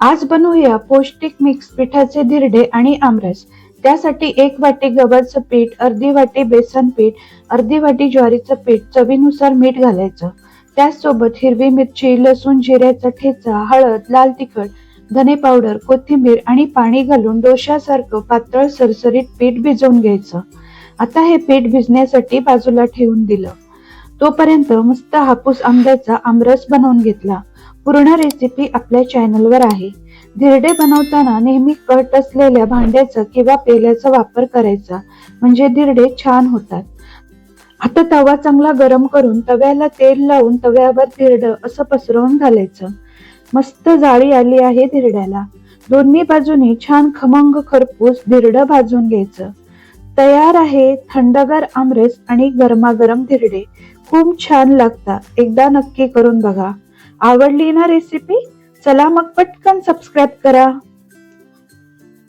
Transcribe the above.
आज बनवूया पौष्टिक मिक्स पिठाचे धिरडे आणि आमरस. त्यासाठी एक वाटी गव्हाचं पीठ अर्धी वाटी बेसन पीठ अर्धी वाटी ज्वारीचं पीठ चवीनुसार मीठ घालायचं. त्याचसोबत हिरवी मिरची लसूण जिऱ्याचा ठेचा हळद लाल तिखट धने पावडर कोथिंबीर आणि पाणी घालून डोश्यासारखं पातळ सरसरीत पीठ भिजवून घ्यायचं. आता हे पीठ भिजण्यासाठी बाजूला ठेवून दिलं. तोपर्यंत मस्त हापूस आंब्याचा आमरस बनवून घेतला. पूर्ण रेसिपी आपल्या चॅनलवर आहे. धिरडे बनवताना नेहमी कट असलेल्या भांड्याचा किंवा पेल्याचा वापर करायचा. म्हणजे धिरडे छान होतात. आता तवा चांगला गरम करून तव्याला तेल लावून तव्यावर धिरड असं पसरवून घालायचं. मस्त जाळी आली आहे धिरड्याला. दोन्ही बाजूनी छान खमंग खरपूस धिरड भाजून घ्यायचं. तयार आहे थंडगार आमरस आणि गरमागरम धिरडे. खूप छान लागतात. एकदा नक्की करून बघा. आवडली ना रेसिपी चला मग पटकन सबस्क्राईब करा.